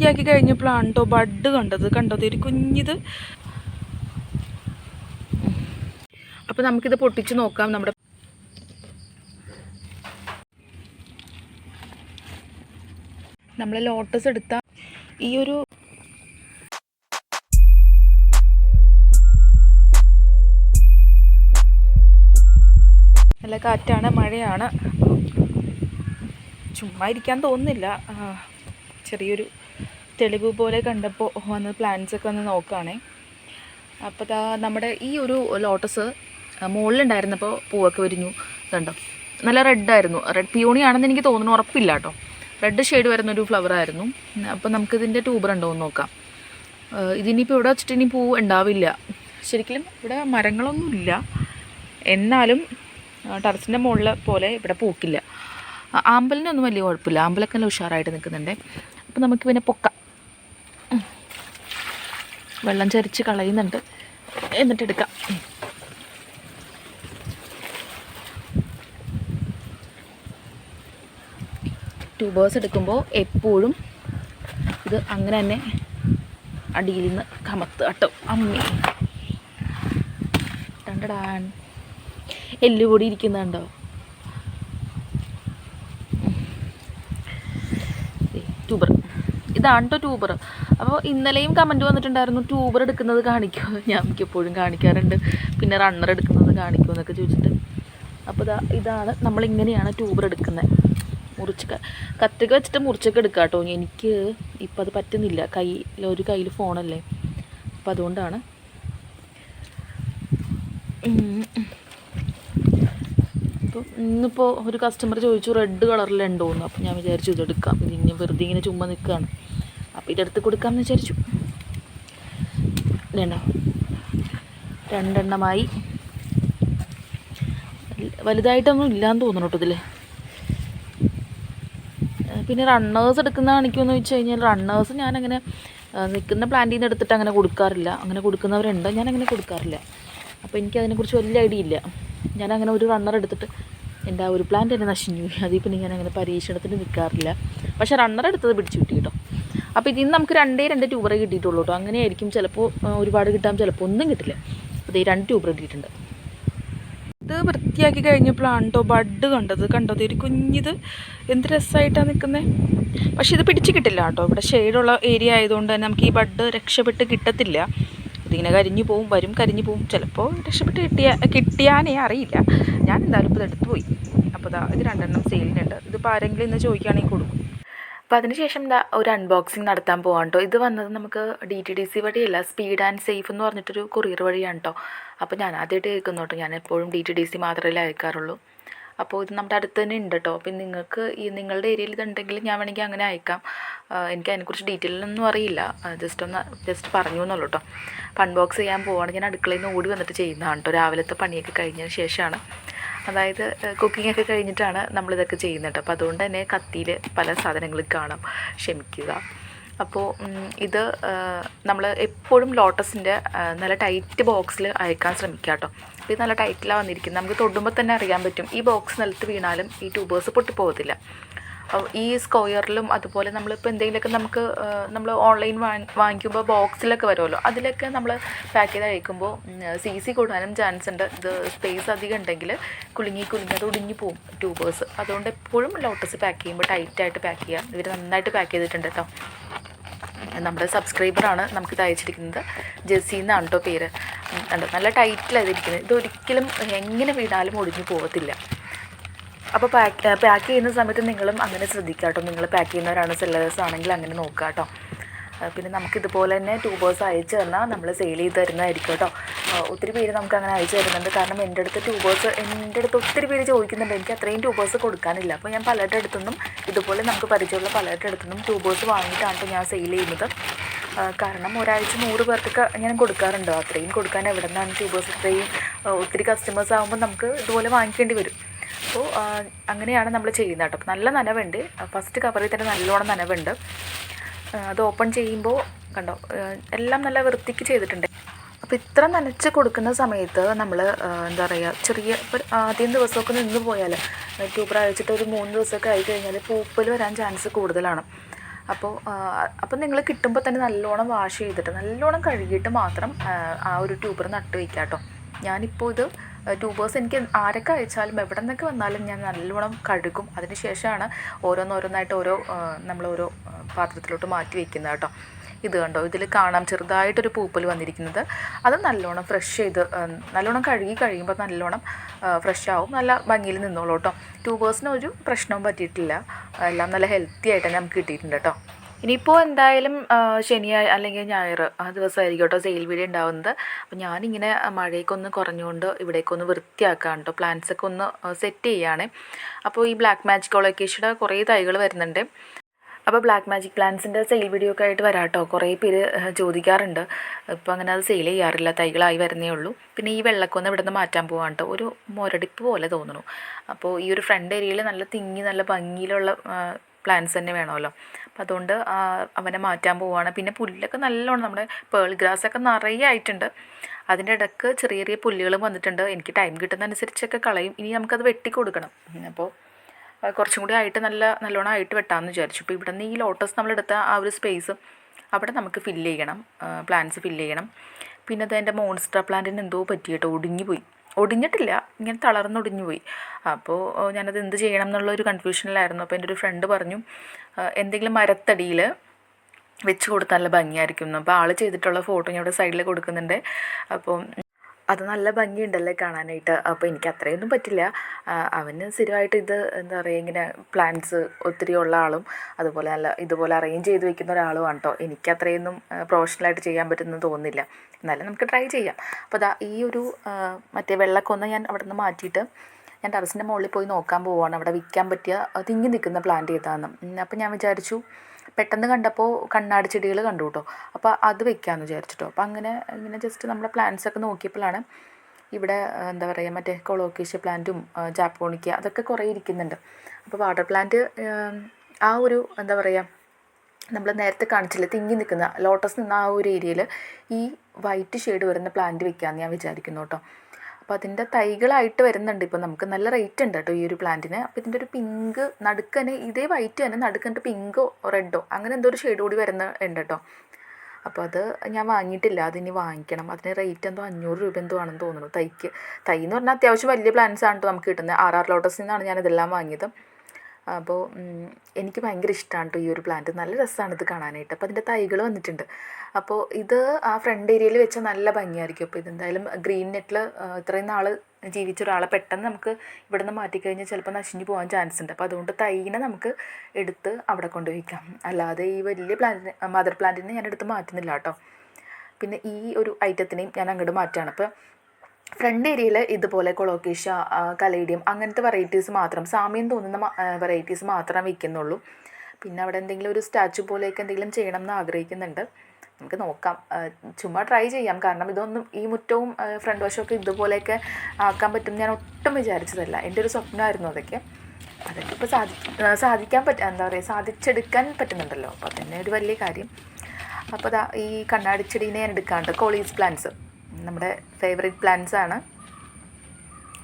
വൃത്തിയാക്കി കഴിഞ്ഞപ്പോഴാണ് കേട്ടോ ബഡ് കണ്ടത്. കണ്ടത് ഒരു കുഞ്ഞിത്. അപ്പോൾ നമുക്കിത് പൊട്ടിച്ച് നോക്കാം നമ്മുടെ നമ്മൾ ലോട്ടസ് എടുത്ത ഈ ഒരു നല്ല കാറ്റാണ് മഴയാണ്. ചുമ്മാ ഇരിക്കാൻ തോന്നുന്നില്ല. ചെറിയൊരു തെളിവ് പോലെ കണ്ടപ്പോൾ വന്ന് പ്ലാന്റ്സ് ഒക്കെ ഒന്ന് നോക്കുകയാണേ അപ്പോൾ ദാ നമ്മുടെ ഈ ഒരു ലോട്ടസ് മുകളിലുണ്ടായിരുന്നപ്പോൾ പൂവൊക്കെ വിരിഞ്ഞു. കണ്ടോ? നല്ല റെഡായിരുന്നു റെഡ് പിയോണി ആണെന്ന് എനിക്ക് തോന്നുന്നു ഉറപ്പില്ല കേട്ടോ. റെഡ് ഷെയ്ഡ് വരുന്നൊരു ഫ്ലവറായിരുന്നു അപ്പോൾ നമുക്കിതിന്റെ ട്യൂബർ ഉണ്ടോ എന്ന് നോക്കാം. ഇതിനിപ്പോൾ ഇവിടെ വെച്ചിട്ട് ഇനി പൂ ഉണ്ടാവില്ല. ശരിക്കും ഇവിടെ മരങ്ങളൊന്നുമില്ല എന്നാലും ടെറസിന്റെ മുകളിൽ പോലെ ഇവിടെ പൂക്കില്ല. ആമ്പലിനൊന്നും വലിയ കുഴപ്പമില്ല. ആമ്പലൊക്കെ നല്ല ഉഷാറായിട്ട് നിൽക്കുന്നുണ്ട്. അപ്പോൾ നമുക്ക് പിന്നെ പൊക്കാം. വെള്ളം ചരിച്ച് കളയുന്നുണ്ട്. എന്നിട്ട് എടുക്കാം. ട്യൂബേഴ്സ് എടുക്കുമ്പോൾ എപ്പോഴും ഇത് അങ്ങനെ തന്നെ അടിയിൽ നിന്ന് കമത്ത് അട്ടും അമ്മി. രണ്ടടാൻ എല്ലുപൊടി ഇരിക്കുന്നുണ്ടോ? ട്യൂബർ ഇതാണ് ട്യൂബർ അപ്പോൾ ഇന്നലെയും കമന്റ് വന്നിട്ടുണ്ടായിരുന്നു ട്യൂബർ എടുക്കുന്നത് കാണിക്കുമോ ഞാൻ മിക്കപ്പോഴും കാണിക്കാറുണ്ട്. പിന്നെ റണ്ണർ എടുക്കുന്നത് കാണിക്കുമോ എന്നൊക്കെ ചോദിച്ചിട്ട്. അപ്പോൾ ഇതാ ഇതാണ് നമ്മളിങ്ങനെയാണ് ട്യൂബർ എടുക്കുന്നത് മുറിച്ച് കത്തിക്ക് വെച്ചിട്ട് മുറിച്ചൊക്കെ എടുക്കാം കേട്ടോ എനിക്ക് ഇപ്പം അത് പറ്റുന്നില്ല. കയ്യിൽ ഒരു കയ്യിൽ ഫോണല്ലേ അപ്പം അതുകൊണ്ടാണ്. അപ്പോൾ ഇന്നിപ്പോൾ ഒരു കസ്റ്റമർ ചോദിച്ചു റെഡ് കളറിലുണ്ടോയെന്ന് അപ്പോൾ ഞാൻ വിചാരിച്ചു ഇതെടുക്കാം ഇതിങ്ങനെ വെറുതെ ഇങ്ങനെ ചുമ്മാ നിൽക്കുകയാണ് അപ്പോൾ ഇതെടുത്ത് കൊടുക്കാമെന്ന് വിചാരിച്ചു. ഇതുണ്ടോ? രണ്ടെണ്ണമായി. വലുതായിട്ടൊന്നും ഇല്ലാന്ന് തോന്നുന്നു കേട്ടോ ഇതിൽ പിന്നെ റണ്ണേഴ്സ് എടുക്കുന്ന കാണിക്കുമെന്ന് വെച്ച് കഴിഞ്ഞാൽ റണ്ണേഴ്സ് ഞാനങ്ങനെ നിൽക്കുന്ന പ്ലാന്റിൽ നിന്ന് എടുത്തിട്ട് അങ്ങനെ കൊടുക്കാറില്ല. അങ്ങനെ കൊടുക്കുന്നവരുണ്ട്? ഞാനങ്ങനെ കൊടുക്കാറില്ല. അപ്പോൾ എനിക്കതിനെക്കുറിച്ച് വലിയ ഐഡിയ ഇല്ല. ഞാനങ്ങനെ ഒരു റണ്ണർ എടുത്തിട്ട് എന്റെ ആ ഒരു പ്ലാന്റ് തന്നെ നശിഞ്ഞു അതിൽ പിന്നെ ഞാനങ്ങനെ പരീക്ഷണത്തിന് നിൽക്കാറില്ല പക്ഷേ റണ്ണർ എടുത്തത് പിടിച്ചു കിട്ടി കേട്ടോ. അപ്പോൾ ഇതിൽ നിന്ന് നമുക്ക് രണ്ടേ രണ്ട് ട്യൂബറേ കിട്ടിയിട്ടുള്ളൂ കേട്ടോ അങ്ങനെയായിരിക്കും ചിലപ്പോൾ ഒരുപാട് കിട്ടാൻ ചിലപ്പോൾ ഒന്നും കിട്ടില്ല. അപ്പോൾ ഈ രണ്ട് ട്യൂബർ കിട്ടിയിട്ടുണ്ട്. ഇത് വൃത്തിയാക്കി കഴിഞ്ഞപ്പോഴാണ് കേട്ടോ ബഡ് കണ്ടത്. കണ്ടത് ഒരു കുഞ്ഞിത് എന്ത് രസമായിട്ടാണ് നിൽക്കുന്നത് പക്ഷേ ഇത് പിടിച്ച് കിട്ടില്ല കേട്ടോ ഇവിടെ ഷെയ്ഡുള്ള ഏരിയ ആയതുകൊണ്ട് തന്നെ നമുക്ക് ഈ ബഡ് രക്ഷപ്പെട്ട് കിട്ടത്തില്ല. ഇതിങ്ങനെ കരിഞ്ഞു പോവും വരും കരിഞ്ഞു പോവും. ചിലപ്പോൾ രക്ഷപ്പെട്ട് കിട്ടിയ കിട്ടിയാനേ അറിയില്ല. ഞാൻ എന്തായാലും ഇപ്പോൾ എടുത്തു പോയി. അപ്പോൾ ഇതാ ഇത് രണ്ടെണ്ണം സെയിലിനുണ്ട് ഇതിപ്പോൾ ആരെങ്കിലും ഇന്ന് ചോദിക്കുകയാണെങ്കിൽ കൊടുക്കും. അപ്പോൾ അതിനുശേഷം എന്താ ഒരു അൺബോക്സിങ് നടത്താൻ പോകാം കേട്ടോ ഇത് വന്നത് നമുക്ക് ഡി ടി ഡി സി വഴിയല്ല സ്പീഡ് ആൻഡ് സേഫ് എന്ന് പറഞ്ഞിട്ടൊരു കൊറിയർ വഴിയാണ് കേട്ടോ അപ്പോൾ ഞാൻ ആദ്യമായിട്ട് കേൾക്കുന്നു കേട്ടോ ഞാൻ എപ്പോഴും ഡി ടി ഡി സി മാത്രമേ അയക്കാറുള്ളൂ. അപ്പോൾ ഇത് നമ്മുടെ അടുത്ത് തന്നെ ഉണ്ട് കേട്ടോ അപ്പം നിങ്ങൾക്ക് ഈ നിങ്ങളുടെ ഏരിയയിൽ ഇതുണ്ടെങ്കിൽ ഞാൻ വേണമെങ്കിൽ അങ്ങനെ അയക്കാം. എനിക്ക് അതിനെക്കുറിച്ച് ഡീറ്റെയിൽ ഒന്നും അറിയില്ല. ജസ്റ്റ് ഒന്ന് ജസ്റ്റ് പറഞ്ഞു എന്നുള്ളൂ കേട്ടോ അപ്പോൾ അൺബോക്സ് ചെയ്യാൻ പോവുകയാണെങ്കിൽ ഞാൻ അടുക്കളയിൽ നിന്ന് ഓടി വന്നിട്ട് ചെയ്യുന്നതാണ് കേട്ടോ രാവിലത്തെ പണിയൊക്കെ കഴിഞ്ഞതിന് ശേഷമാണ്. അതായത് കുക്കിംഗ് ഒക്കെ കഴിഞ്ഞിട്ടാണ് നമ്മളിതൊക്കെ ചെയ്യുന്നത് അപ്പോൾ അതുകൊണ്ട് തന്നെ കത്തിയിൽ പല സാധനങ്ങൾ കാണാം. ക്ഷമിക്കുക. അപ്പോൾ ഇത് നമ്മൾ എപ്പോഴും ലോട്ടസിന്റെ നല്ല ടൈറ്റ് ബോക്സിൽ അയക്കാൻ ശ്രമിക്കുക കേട്ടോ. ഇത് നല്ല ടൈറ്റിലാണ് വന്നിരിക്കുന്നത്. നമുക്ക് തൊടുമ്പോൾ തന്നെ അറിയാൻ പറ്റും. ഈ ബോക്സ് നിലത്ത് വീണാലും ഈ ട്യൂബേഴ്സ് പൊട്ടിപ്പോകത്തില്ല. ഈ സ്ക്വയറിലും അതുപോലെ നമ്മളിപ്പോൾ എന്തെങ്കിലുമൊക്കെ നമുക്ക് നമ്മൾ ഓൺലൈൻ വാങ്ങിക്കുമ്പോൾ ബോക്സിലൊക്കെ വരുമല്ലോ. അതിലൊക്കെ നമ്മൾ പാക്ക് ചെയ്ത് അയക്കുമ്പോൾ സി സി കൂടാനും ചാൻസ് ഉണ്ട്. ഇത് സ്പേസ് അധികം ഉണ്ടെങ്കിൽ കുലുങ്ങി കുലുങ്ങി അത് ഒടിഞ്ഞു പോകും ട്യൂബേഴ്സ് അതുകൊണ്ട് എപ്പോഴും ലോട്ടസ് പാക്ക് ചെയ്യുമ്പോൾ ടൈറ്റായിട്ട് പാക്ക് ചെയ്യുക ഇവർ നന്നായിട്ട് പാക്ക് ചെയ്തിട്ടുണ്ട് കേട്ടോ നമ്മുടെ സബ്സ്ക്രൈബറാണ് നമുക്ക് ഇത് അയച്ചിരിക്കുന്നത്. ജെസ്സി എന്നാണ് കേട്ടോ പേര് നല്ല ടൈറ്റിലാണ് ഇതിരിക്കുന്നത് ഇതൊരിക്കലും എങ്ങനെ വീണാലും ഒടിഞ്ഞു പോകത്തില്ല അപ്പോൾ പാക്ക് പാക്ക് ചെയ്യുന്ന സമയത്ത് നിങ്ങളും അങ്ങനെ ശ്രദ്ധിക്കുക കേട്ടോ നിങ്ങൾ പാക്ക് ചെയ്യുന്നവരാണ് സെല്ലേഴ്സ് ആണെങ്കിൽ അങ്ങനെ നോക്കുക കേട്ടോ പിന്നെ നമുക്കിതുപോലെ തന്നെ ട്യൂബേഴ്സ് അയച്ചു തന്നാൽ നമ്മൾ സെയിൽ ചെയ്ത് തരുന്നതായിരിക്കും കേട്ടോ. ഒത്തിരി പേര് നമുക്ക് അങ്ങനെ അയച്ചു തരുന്നുണ്ട്. കാരണം എന്റെ അടുത്ത് ട്യൂബേഴ്സ് എന്റെ അടുത്ത് ഒത്തിരി പേര് ചോദിക്കുന്നുണ്ട്. എനിക്ക് അത്രയും ട്യൂബേഴ്സ് കൊടുക്കാനില്ല. അപ്പോൾ ഞാൻ പലരുടെ അടുത്തുനിന്നും ഇതുപോലെ നമുക്ക് പരിചയമുള്ള പലരുടെ അടുത്തുനിന്നും ട്യൂബേഴ്സ് വാങ്ങിയിട്ടാണ് ഞാൻ സെയിൽ ചെയ്യുന്നത്. കാരണം ഒരാഴ്ച നൂറ് പേർക്കൊക്കെ ഞാൻ കൊടുക്കാറുണ്ടോ. അത്രയും കൊടുക്കാൻ എവിടെ നിന്നാണ് ട്യൂബേഴ്സ് ഇത്രയും ഒത്തിരി കസ്റ്റമേഴ്സ് ആകുമ്പോൾ നമുക്ക് ഇതുപോലെ വാങ്ങിക്കേണ്ടി വരും. അപ്പോൾ അങ്ങനെയാണ് നമ്മൾ ചെയ്യുന്നത് കേട്ടോ. നല്ല നനവുണ്ട്. ഫസ്റ്റ് കവറിൽ തന്നെ നല്ലോണം നനവുണ്ട്. അത് ഓപ്പൺ ചെയ്യുമ്പോൾ കണ്ടോ എല്ലാം നല്ല വൃത്തിക്ക് ചെയ്തിട്ടുണ്ട്. അപ്പോൾ ഇത്ര നനച്ച് കൊടുക്കുന്ന സമയത്ത് നമ്മൾ എന്താ പറയുക ചെറിയ ഇപ്പോൾ ആദ്യം ദിവസമൊക്കെ നിന്ന് പോയാൽ ട്യൂബർ അയച്ചിട്ട് ഒരു മൂന്ന് ദിവസമൊക്കെ ആയി കഴിഞ്ഞാൽ പൂപ്പൽ വരാൻ ചാൻസ് കൂടുതലാണ്. അപ്പോൾ അപ്പം നിങ്ങൾ കിട്ടുമ്പോൾ തന്നെ നല്ലോണം വാഷ് ചെയ്തിട്ട് നല്ലോണം കഴുകിയിട്ട് മാത്രം ആ ഒരു ട്യൂബർ നട്ട് വയ്ക്കാം കേട്ടോ. ഞാനിപ്പോൾ ഇത് ട്യൂബേഴ്സ് എനിക്ക് ആരൊക്കെ അയച്ചാലും എവിടെ നിന്നൊക്കെ വന്നാലും ഞാൻ നല്ലോണം കഴുകും. അതിനുശേഷമാണ് ഓരോന്നോരോന്നായിട്ട് ഓരോ നമ്മൾ ഓരോ പാത്രത്തിലോട്ട് മാറ്റി വയ്ക്കുന്നത് കേട്ടോ. ഇത് കണ്ടോ? ഇതിൽ കാണാം ചെറുതായിട്ടൊരു പൂപ്പൽ വന്നിരിക്കുന്നത്. അത് നല്ലോണം ഫ്രഷ് ചെയ്ത് നല്ലോണം കഴുകി കഴിയുമ്പോൾ നല്ലോണം ഫ്രഷ് ആവും. നല്ല ഭംഗിയിൽ നിന്നോളൂ കേട്ടോ. ട്യൂബേഴ്സിന് ഒരു പ്രശ്നവും പറ്റിയിട്ടില്ല. എല്ലാം നല്ല ഹെൽത്തി ആയിട്ട് നമുക്ക് കിട്ടിയിട്ടുണ്ട് കേട്ടോ. ഇനിയിപ്പോൾ എന്തായാലും ശനിയാഴ്ച അല്ലെങ്കിൽ ഞായർ ആ ദിവസമായിരിക്കും കേട്ടോ സെയിൽ വീഡിയോ ഉണ്ടാവുന്നത്. അപ്പോൾ ഞാനിങ്ങനെ മഴയൊക്കൊന്ന് കുറഞ്ഞുകൊണ്ട് ഇവിടേക്കൊന്ന് വൃത്തിയാക്കാൻ കേട്ടോ പ്ലാന്റ്സൊക്കെ ഒന്ന് സെറ്റ് ചെയ്യുകയാണ് അപ്പോൾ ഈ ബ്ലാക്ക് മാജിക് ഒളക്കേഷയുടെ കുറേ തൈകൾ വരുന്നുണ്ട്. അപ്പോൾ ബ്ലാക്ക് മാജിക് പ്ലാന്റ്സിന്റെ സെയിൽ വീഡിയോ ഒക്കെ ആയിട്ട് വരാം കേട്ടോ. കുറേ പേര് ചോദിക്കാറുണ്ട്. ഇപ്പോൾ അങ്ങനെ അത് സെയിൽ ചെയ്യാറില്ല തൈകളായി വരുന്നേ ഉള്ളൂ. പിന്നെ ഈ വെള്ളക്കൊന്ന് ഇവിടെ നിന്ന് മാറ്റാൻ പോകാൻ കേട്ടോ. ഒരു മുരടിപ്പ് പോലെ തോന്നുന്നു. അപ്പോൾ ഈ ഒരു ഫ്രണ്ട് ഏരിയയിൽ നല്ല തിങ്ങി നല്ല ഭംഗിയിലുള്ള പ്ലാന്റ്സ് തന്നെ വേണമല്ലോ. അപ്പം അതുകൊണ്ട് അവനെ മാറ്റാൻ പോവുകയാണ്. പിന്നെ പുല്ലൊക്കെ നല്ലോണം നമ്മുടെ പേൾ ഗ്രാസൊക്കെ നിറയെ ആയിട്ടുണ്ട്. അതിന്റെ ഇടയ്ക്ക് ചെറിയ ചെറിയ പുല്ലുകളും വന്നിട്ടുണ്ട്. എനിക്ക് ടൈം കിട്ടുന്നതനുസരിച്ചൊക്കെ കളയും. ഇനി നമുക്കത് വെട്ടിക്കൊടുക്കണം അപ്പോൾ കുറച്ചും കൂടി ആയിട്ട് നല്ല നല്ലോണം ആയിട്ട് വെട്ടാമെന്ന് വിചാരിച്ചു. ഇപ്പോൾ ഇവിടെ നിന്ന് ഈ ലോട്ടസ് നമ്മളെടുത്ത ആ ഒരു സ്പേസ് അവിടെ നമുക്ക് ഫില്ല് ചെയ്യണം. പ്ലാന്റ്സ് ഫില്ല് ചെയ്യണം. പിന്നെ അത് എന്റെ മോൺസ്റ്റർ പ്ലാന്റിന് എന്തോ പറ്റിയിട്ട്? ഒടിഞ്ഞു പോയി ഒടിഞ്ഞിട്ടില്ല. ഇങ്ങനെ തളർന്നൊടിഞ്ഞു പോയി. അപ്പോൾ ഞാനത് എന്ത് ചെയ്യണം എന്നുള്ള ഒരു കൺഫ്യൂഷനിലായിരുന്നു അപ്പോൾ എന്റെ ഒരു ഫ്രണ്ട് പറഞ്ഞു എന്തെങ്കിലും മരത്തടിയിൽ വെച്ച് കൊടുത്താൽ നല്ല ഭംഗിയായിരിക്കും. അപ്പോൾ ആൾ ചെയ്തിട്ടുള്ള ഫോട്ടോ ഞാൻ ഇവിടെ സൈഡിൽ കൊടുക്കുന്നുണ്ട്. അപ്പോൾ അത് നല്ല ഭംഗിയുണ്ടല്ലേ കാണാനായിട്ട്. അപ്പോൾ എനിക്ക് അത്രയൊന്നും പറ്റില്ല. അവന് സ്ഥിരമായിട്ട് ഇത് എന്താ പറയുക ഇങ്ങനെ പ്ലാന്റ്സ് ഒത്തിരി ഉള്ള ആളും അതുപോലെ നല്ല ഇതുപോലെ അറേഞ്ച് ചെയ്ത് വെക്കുന്ന ഒരാളും കേട്ടോ എനിക്ക് അത്രയൊന്നും പ്രൊഫഷണലായിട്ട് ചെയ്യാൻ പറ്റുമെന്ന് തോന്നുന്നില്ല. എന്നാലും നമുക്ക് ട്രൈ ചെയ്യാം. അപ്പോൾ അതാ ഈ ഒരു മറ്റേ വെള്ളക്കൊന്ന് ഞാൻ അവിടെ നിന്ന് മാറ്റിയിട്ട് ഞാൻ ടെറസിന്റെ മുകളിൽ പോയി നോക്കാൻ പോവുകയാണ് അവിടെ വിൽക്കാൻ പറ്റിയ തിങ്ങി നിൽക്കുന്ന പ്ലാന്റ് ഏതാണെന്ന് അപ്പോൾ ഞാൻ വിചാരിച്ചു പെട്ടെന്ന് കണ്ടപ്പോൾ കണ്ണാടി ചെടികൾ കണ്ടു കേട്ടോ അപ്പോൾ അത് വെക്കാമെന്ന് വിചാരിച്ചിട്ടോ. അപ്പോൾ അങ്ങനെ ഇങ്ങനെ ജസ്റ്റ് നമ്മുടെ പ്ലാന്റ്സ് ഒക്കെ നോക്കിയപ്പോഴാണ് ഇവിടെ എന്താ പറയുക മറ്റേ കൊളോക്കേഷ്യ പ്ലാന്റും ജാപ്പോണിക്ക അതൊക്കെ കുറേ ഇരിക്കുന്നുണ്ട്. അപ്പോൾ വാട്ടർ പ്ലാന്റ് ആ ഒരു എന്താ പറയുക നമ്മൾ നേരത്തെ കാണിച്ചില്ല തിങ്ങി നിൽക്കുന്ന ലോട്ടസ് നിന്ന ആ ഒരു ഏരിയയിൽ ഈ വൈറ്റ് ഷെയ്ഡ് വരുന്ന പ്ലാന്റ് വെക്കാമെന്ന് ഞാൻ വിചാരിക്കുന്നു കേട്ടോ അപ്പോൾ അതിന്റെ തൈകളായിട്ട് വരുന്നുണ്ട്. ഇപ്പോൾ നമുക്ക് നല്ല റേറ്റ് ഉണ്ട് കേട്ടോ ഈ ഒരു പ്ലാന്റിന് അപ്പോൾ ഇതിന്റെ ഒരു പിങ്ക് നടുക്കനെ ഇതേ വൈറ്റ് തന്നെ നടുക്കന്റെ പിങ്കോ റെഡോ അങ്ങനെ എന്തോ ഒരു ഷെയ്ഡ് കൂടി വരുന്ന ഉണ്ട് കേട്ടോ. അപ്പോൾ അത് ഞാൻ വാങ്ങിയിട്ടില്ല. അതിനി വാങ്ങിക്കണം. അതിന് റേറ്റ് എന്തോ അഞ്ഞൂറ് രൂപ എന്തോ ആണെന്ന് തോന്നുന്നു തൈക്ക്. തൈ എന്ന് പറഞ്ഞാൽ അത്യാവശ്യം വലിയ പ്ലാന്റ്സ് ആണ് കേട്ടോ നമുക്ക് കിട്ടുന്നത്. ആർ ആർ ലോട്ടസിൽ നിന്നാണ് ഞാനിതെല്ലാം വാങ്ങിയത്. അപ്പോൾ എനിക്ക് ഭയങ്കര ഇഷ്ടമാണ് ഈ ഒരു പ്ലാന്റ് നല്ല രസമാണ് ഇത് കാണാനായിട്ട്. അപ്പോൾ അതിന്റെ തൈകൾ വന്നിട്ടുണ്ട്. അപ്പോൾ ഇത് ആ ഫ്രണ്ട് ഏരിയയിൽ വെച്ചാൽ നല്ല ഭംഗിയായിരിക്കും. അപ്പോൾ ഇതെന്തായാലും ഗ്രീൻ നെറ്റിൽ ഇത്രയും നാൾ ജീവിച്ച ഒരാളെ പെട്ടെന്ന് നമുക്ക് ഇവിടെ നിന്ന് മാറ്റിക്കഴിഞ്ഞാൽ ചിലപ്പോൾ നശിഞ്ഞു പോകാൻ ചാൻസ് ഉണ്ട്. അപ്പോൾ അതുകൊണ്ട് തൈനെ നമുക്ക് എടുത്ത് അവിടെ കൊണ്ട് വയ്ക്കാം. അല്ലാതെ ഈ വലിയ പ്ലാന്റിന് മദർ പ്ലാന്റിനെ ഞാൻ എടുത്ത് മാറ്റുന്നില്ല കേട്ടോ പിന്നെ ഈ ഒരു ഐറ്റത്തിനെയും ഞാൻ അങ്ങോട്ട് മാറ്റുകയാണ് അപ്പോൾ ഫ്രണ്ട് ഏരിയയിൽ ഇതുപോലെ കൊളോക്കേഷ കലേഡിയം അങ്ങനത്തെ വെറൈറ്റീസ് മാത്രം സാമ്യം തോന്നുന്ന വെറൈറ്റീസ് മാത്രം വിൽക്കുന്നുള്ളൂ പിന്നെ അവിടെ എന്തെങ്കിലും ഒരു സ്റ്റാച്ചു പോലെയൊക്കെ എന്തെങ്കിലും ചെയ്യണം എന്ന് ആഗ്രഹിക്കുന്നുണ്ട്. നമുക്ക് നോക്കാം. ചുമ്മാ ട്രൈ ചെയ്യാം. കാരണം ഇതൊന്നും ഈ മുറ്റവും ഫ്രണ്ട് വശമൊക്കെ ഇതുപോലെയൊക്കെ ആക്കാൻ പറ്റും ഞാൻ ഒട്ടും വിചാരിച്ചതല്ല. എന്റെ ഒരു സ്വപ്നമായിരുന്നു അതൊക്കെ. അതൊക്കെ ഇപ്പോൾ സാധി സാധിക്കാൻ പറ്റ എന്താ പറയുക സാധിച്ചെടുക്കാൻ പറ്റുന്നുണ്ടല്ലോ. അപ്പോൾ തന്നെ ഒരു വലിയ കാര്യം. അപ്പോൾ ഈ കണ്ണാടിച്ചെടീനെ ഞാൻ എടുക്കാണ്ട് കോളീസ് പ്ലാന്റ്സ് നമ്മുടെ ഫേവറേറ്റ് പ്ലാന്റ്സ് ആണ്.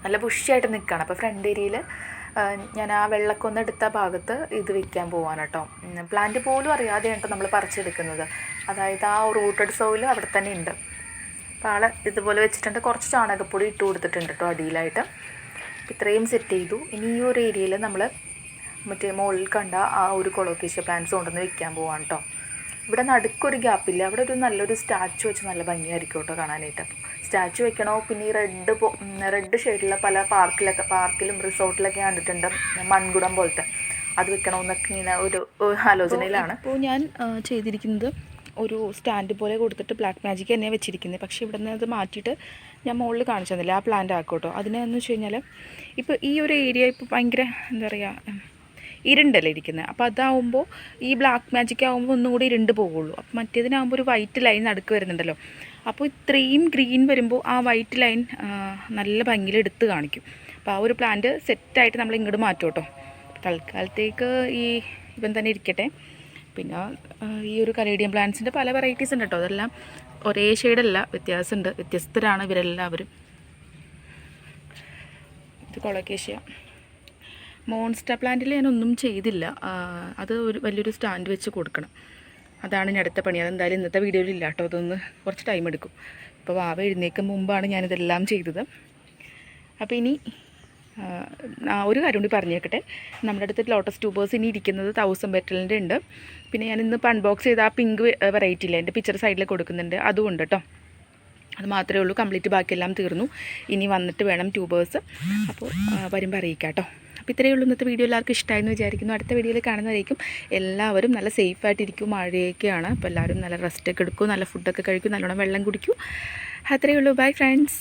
നല്ല ബുഷിയായിട്ട് നിൽക്കുകയാണ് അപ്പോൾ ഫ്രണ്ട് ഏരിയയിൽ ഞാൻ ആ വെള്ളക്കൊന്ന് എടുത്ത ഭാഗത്ത് ഇത് വിൽക്കാൻ പോവാണ് കേട്ടോ പ്ലാന്റ് പോലും അറിയാതെയാണ് കേട്ടോ നമ്മൾ പറിച്ചെടുക്കുന്നത്. അതായത് ആ റൂട്ടഡ് സോയിൽ അവിടെ തന്നെ ഉണ്ട് അപ്പോൾ ആളെ ഇതുപോലെ വെച്ചിട്ടുണ്ട്. കുറച്ച് ചാണകപ്പൊടി ഇട്ട് കൊടുത്തിട്ടുണ്ട് കേട്ടോ അടിയിലായിട്ട്. ഇത്രയും സെറ്റ് ചെയ്തു. ഇനി ഈ ഒരു ഏരിയയിൽ നമ്മൾ മറ്റേ മുകളിൽ കണ്ട ആ ഒരു കൊളോക്കേഷ്യ പ്ലാന്റ്സ് കൊണ്ടുവന്ന് വിൽക്കാൻ പോവാണ് കേട്ടോ ഇവിടെ നടുക്കൊരു ഗ്യാപ്പില്ല അവിടെ ഒരു നല്ലൊരു സ്റ്റാച്ചു വെച്ച് നല്ല ഭംഗിയായിരിക്കും കേട്ടോ കാണാനായിട്ട്. അപ്പോൾ സ്റ്റാച്ചു വെക്കണോ? പിന്നെ ഈ റെഡ് റെഡ് ഷെയ്ഡിലുള്ള പല പാർക്കിലൊക്കെ പാർക്കിലും റിസോർട്ടിലൊക്കെ കണ്ടിട്ടുണ്ട്. മൺകുടം പോലത്തെ. അത് വെക്കണമെന്നൊക്കെ ഇങ്ങനെ ഒരു ആലോചനയിലാണ്. ഇപ്പോൾ ഞാൻ ചെയ്തിരിക്കുന്നത് ഒരു സ്റ്റാൻഡ് പോലെ കൊടുത്തിട്ട് ബ്ലാക്ക് മാജിക് തന്നെ വെച്ചിരിക്കുന്നത്. പക്ഷേ ഇവിടെ നിന്ന് അത് മാറ്റിയിട്ട് ഞാൻ മുകളിൽ കാണിച്ചു തന്നില്ല. ആ പ്ലാന്റ് ആക്കോട്ടോ അതിനെന്ന് വെച്ച് കഴിഞ്ഞാൽ ഇപ്പോൾ ഈ ഒരു ഏരിയ ഇപ്പോൾ ഭയങ്കര എന്താ പറയുക ഇരുണ്ടല്ലേ ഇരിക്കുന്നത് അപ്പോൾ അതാവുമ്പോൾ ഈ ബ്ലാക്ക് മാജിക് ആകുമ്പോൾ ഒന്നും കൂടി ഇരുണ്ട് പോകുള്ളൂ അപ്പോൾ മറ്റേതിനാകുമ്പോൾ ഒരു വൈറ്റ് ലൈൻ നടുക്ക് വരുന്നുണ്ടല്ലോ. അപ്പോൾ ഇത്രയും ഗ്രീൻ വരുമ്പോൾ ആ വൈറ്റ് ലൈൻ നല്ല ഭംഗിയിൽ എടുത്ത് കാണിക്കും. അപ്പോൾ ആ ഒരു പ്ലാന്റ് സെറ്റായിട്ട് നമ്മൾ ഇങ്ങോട്ട് മാറ്റും കേട്ടോ തൽക്കാലത്തേക്ക് ഈ ഇവൻ തന്നെ ഇരിക്കട്ടെ. പിന്നെ ഈ ഒരു കലേഡിയം പ്ലാന്റ്സിന്റെ പല വെറൈറ്റീസ് ഉണ്ട് കേട്ടോ അതെല്ലാം ഒരേ ഷെയ്ഡല്ല വ്യത്യാസമുണ്ട്. വ്യത്യസ്തരാണ് ഇവരെല്ലാവരും. ഇത് കൊളക്കേഷ്യ. മോൺസ്റ്റർ പ്ലാന്റിൽ ഞാനൊന്നും ചെയ്തില്ല. അത് ഒരു വലിയൊരു സ്റ്റാൻഡ് വെച്ച് കൊടുക്കണം. അതാണ് ഞാൻ അടുത്ത പണി. അതെന്തായാലും ഇന്നത്തെ വീഡിയോയിൽ ഇല്ല കേട്ടോ. അതൊന്ന് കുറച്ച് ടൈം എടുക്കും. ഇപ്പോൾ വാവ എഴുന്നേക്കും മുമ്പാണ് ഞാനിതെല്ലാം ചെയ്തത്. അപ്പോൾ ഇനി ഒരു കാര്യം കൂടി പറഞ്ഞേക്കട്ടെ. നമ്മുടെ അടുത്ത് ലോട്ടസ് ട്യൂബേഴ്സ് ഇനി ഇരിക്കുന്നത് തൗസൻഡ് ബെറ്റലിന്റെ ഉണ്ട്. പിന്നെ ഞാൻ ഇന്ന് അൺബോക്സ് ചെയ്ത ആ പിങ്ക് വെറൈറ്റി ഇല്ല? എന്റെ പിക്ചർ സൈഡിൽ കൊടുക്കുന്നുണ്ട്. അതും ഉണ്ട് കേട്ടോ. അത് മാത്രമേ ഉള്ളൂ. കംപ്ലീറ്റ് ബാക്കിയെല്ലാം തീർന്നു. ഇനി വന്നിട്ട് വേണം ട്യൂബേഴ്സ് അപ്പോൾ വരുമ്പോൾ അറിയിക്കാം കേട്ടോ. അപ്പോൾ ഇത്രയേ ഉള്ളൂ ഇന്നത്തെ വീഡിയോ എല്ലാവർക്കും ഇഷ്ടമായെന്ന് വിചാരിക്കുന്നു. അടുത്ത വീഡിയോയിൽ കാണുന്നതായിരിക്കും എല്ലാവരും നല്ല സേഫായിട്ടിരിക്കും മഴയൊക്കെയാണ്. അപ്പോൾ എല്ലാവരും നല്ല റെസ്റ്റൊക്കെ എടുക്കും നല്ല ഫുഡൊക്കെ കഴിക്കും നല്ലോണം വെള്ളം കുടിക്കും. അത്രയേ ഉള്ളൂ. Bye friends